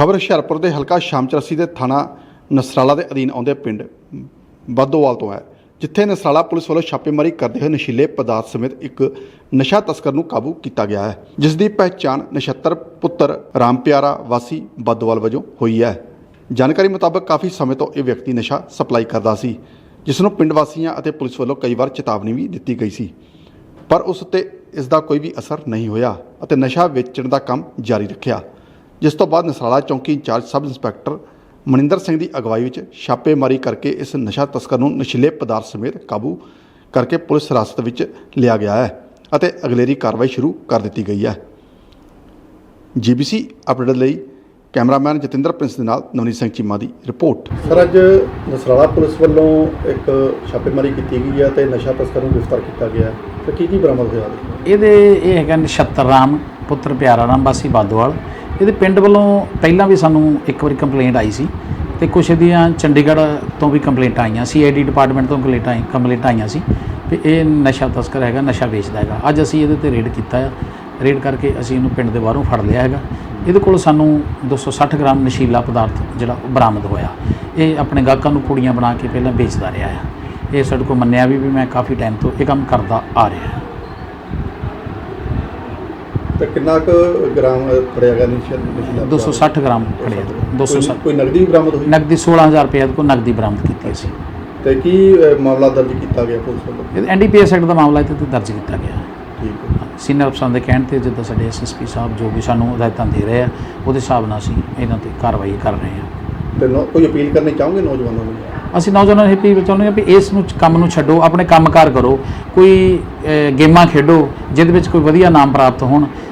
ਖਬਰ ਹੁਸ਼ਿਆਰਪੁਰ ਦੇ ਹਲਕਾ ਸ਼ਾਮਚਰਸੀ ਦੇ ਥਾਣਾ ਨਸਰਾਲਾ ਦੇ ਅਧੀਨ ਆਉਂਦੇ ਪਿੰਡ ਬਾਦੋਵਾਲ ਤੋਂ ਹੈ, ਜਿੱਥੇ ਨਸਰਾਲਾ ਪੁਲਿਸ ਵੱਲੋਂ ਛਾਪੇਮਾਰੀ ਕਰਦੇ ਹੋਏ ਨਸ਼ੀਲੇ ਪਦਾਰਥ ਸਮੇਤ ਇੱਕ ਨਸ਼ਾ ਤਸਕਰ ਨੂੰ ਕਾਬੂ ਕੀਤਾ ਗਿਆ ਹੈ ਜਿਸ ਦੀ ਪਹਿਚਾਣ ਨਛੱਤਰ ਪੁੱਤਰ ਰਾਮ ਪਿਆਰਾ ਵਾਸੀ ਬਾਦੋਵਾਲ ਵਜੋਂ ਹੋਈ ਹੈ। ਜਾਣਕਾਰੀ ਮੁਤਾਬਕ ਕਾਫੀ ਸਮੇਂ ਤੋਂ ਇਹ ਵਿਅਕਤੀ ਨਸ਼ਾ ਸਪਲਾਈ ਕਰਦਾ ਸੀ ਜਿਸ ਨੂੰ ਪਿੰਡ ਵਾਸੀਆਂ ਅਤੇ ਪੁਲਿਸ ਵੱਲੋਂ ਕਈ ਵਾਰ ਚੇਤਾਵਨੀ ਵੀ ਦਿੱਤੀ ਗਈ ਸੀ, ਪਰ ਉਸ ਉੱਤੇ ਇਸ ਦਾ ਕੋਈ ਵੀ ਅਸਰ ਨਹੀਂ ਹੋਇਆ ਅਤੇ ਨਸ਼ਾ ਵੇਚਣ ਦਾ ਕੰਮ ਜਾਰੀ ਰੱਖਿਆ। ਜਿਸ ਤੋਂ ਬਾਅਦ ਨਸਰਾਲਾ ਚੌਂਕੀ incharge sub inspector Maninder Singh ਦੀ ਅਗਵਾਈ ਵਿੱਚ ਛਾਪੇਮਾਰੀ ਕਰਕੇ ਇਸ ਨਸ਼ਾ ਤਸਕਰ ਨੂੰ ਨਸ਼ੀਲੇ ਪਦਾਰਥ ਸਮੇਤ ਕਾਬੂ ਕਰਕੇ ਪੁਲਿਸ ਹਿਰਾਸਤ ਵਿੱਚ ਲਿਆ ਗਿਆ ਹੈ ਅਤੇ ਅਗਲੇਰੀ ਕਾਰਵਾਈ ਸ਼ੁਰੂ ਕਰ ਦਿੱਤੀ ਗਈ ਹੈ। ਜੀਬੀਸੀ ਅਪਡੇਟ ਲਈ ਕੈਮਰਾਮੈਨ ਜਤਿੰਦਰ ਪ੍ਰਿੰਸ ਦੇ ਨਾਲ ਨਵਨੀਤ ਸਿੰਘ ਚੀਮਾ ਦੀ ਰਿਪੋਰਟ। ਸਰ ਅੱਜ ਨਸਰਾਲਾ ਪੁਲਿਸ ਵੱਲੋਂ ਇੱਕ ਛਾਪੇਮਾਰੀ ਕੀਤੀ ਗਈ ਹੈ ਤੇ ਨਸ਼ਾ ਤਸਕਰ ਨੂੰ ਗ੍ਰਿਫਤਾਰ ਕੀਤਾ ਗਿਆ ਹੈ। ਤੇ ਕੀ ਕੀ ਬਰਾਮਦ ਹੋਇਆ? ਇਹਦੇ ਇਹ ਹੈਗਾ ਨਛੱਤਰ ਰਾਮ ਪੁੱਤਰ ਪਿਆਰਾ ਰਾਮ ਵਾਸੀ ਬਾਦੋਵਾਲ ਇਹਦੇ ਪਿੰਡ ਵੱਲੋਂ ਪਹਿਲਾਂ ਵੀ ਸਾਨੂੰ ਇੱਕ ਵਾਰੀ ਕੰਪਲੇਂਟ ਆਈ ਸੀ ਤੇ ਕੁਛ ਦੀਆਂ ਚੰਡੀਗੜ੍ਹ ਤੋਂ ਵੀ ਕੰਪਲੇਂਟਾਂ ਆਈਆਂ ਸੀ ਆਈਡੀ ਡਿਪਾਰਟਮੈਂਟ ਤੋਂ ਕੰਪਲੇਂਟਾਂ ਆਈ ਕੰਪਲੇਂਟਾਂ ਆਈਆਂ ਸੀ ਵੀ ਇਹ ਨਸ਼ਾ ਤਸਕਰ ਹੈਗਾ, ਨਸ਼ਾ ਵੇਚਦਾ ਹੈਗਾ। ਅੱਜ ਅਸੀਂ ਇਹਦੇ ਤੇ ਰੇਡ ਕੀਤਾ ਆ। ਰੇਡ ਕਰਕੇ ਅਸੀਂ ਇਹਨੂੰ ਪਿੰਡ ਦੇ ਬਾਹਰੋਂ ਫੜ ਲਿਆ ਹੈਗਾ। ਇਹਦੇ ਕੋਲ ਸਾਨੂੰ 260 ਗ੍ਰਾਮ ਨਸ਼ੀਲਾ ਪਦਾਰਥ ਜਿਹੜਾ ਉਹ ਬਰਾਮਦ ਹੋਇਆ। ਇਹ ਆਪਣੇ ਗਾਹਕਾਂ ਨੂੰ ਪੁੜੀਆਂ ਬਣਾ ਕੇ ਪਹਿਲਾਂ ਵੇਚਦਾ ਰਿਹਾ ਆ। ਇਹ ਸਾਡੇ ਕੋਲ ਮੰਨਿਆ ਵੀ ਵੀ ਮੈਂ ਕਾਫੀ ਟਾਈਮ ਤੋਂ ਇਹ ਕੰਮ ਕਰਦਾ ਆ ਰਿਹਾ ਤੇ ਕਿੰਨਾ ਕੁ ਗ੍ਰਾਮ ਫੜਿਆ ਗਿਆ ਨਸ਼ੀਲਾ 260 ਗ੍ਰਾਮ ਫੜਿਆ 260 ਕੋਈ ਨਗਦੀ ਬਰਾਮਦ ਹੋਈ? ਨਕਦੀ 16000 ਰੁਪਏ ਕੋ ਨਕਦੀ ਬਰਾਮਦ ਕੀਤੀ ਸੀ। ਤੇ ਕੀ ਮਾਮਲਾ ਦਰਜ ਕੀਤਾ ਗਿਆ ਪੁਲਿਸ ਵੱਲੋਂ? ਇਹ ਐਨਡੀਪੀਐਸ ਐਕਟ ਦਾ ਮਾਮਲਾ ਤੇ ਦਰਜ ਕੀਤਾ ਗਿਆ। ਠੀਕ ਸੀਨੀਅਰ ਅਫਸਰਾਂ ਦੇ ਕਹਿਣ ਤੇ ਜਿੱਦਾਂ ਸਾਡੇ ਐਸਐਸਪੀ ਸਾਹਿਬ ਜੋ ਵੀ ਸਾਨੂੰ ਹਦਾਇਤਾਂ ਦੇ ਰਹੇ ਆ ਉਹਦੇ ਹਿਸਾਬ ਨਾਲ ਅਸੀਂ ਇਹਨਾਂ ਤੇ ਕਾਰਵਾਈ ਕਰ ਰਹੇ ਹਾਂ। ਤੇ ਕੋਈ ਅਪੀਲ ਕਰਨੀ ਚਾਹੋਗੇ ਨੌਜਵਾਨਾਂ ਨੂੰ? ਅਸੀਂ ਨੌਜਵਾਨਾਂ ਨੂੰ ਅਪੀਲ ਚਾਹੁੰਦੇ ਹਾਂ ਵੀ ਇਸ ਨੂੰ ਕੰਮ ਨੂੰ ਛੱਡੋ ਆਪਣੇ ਕੰਮਕਾਰ ਕਰੋ। ਕੋਈ ਗੇਮਾਂ ਖੇਡੋ ਜਿਹਦੇ ਵਿੱਚ ਕੋਈ ਵਧੀਆ ਨਾਮ ਪ੍ਰਾਪਤ ਹੋਣ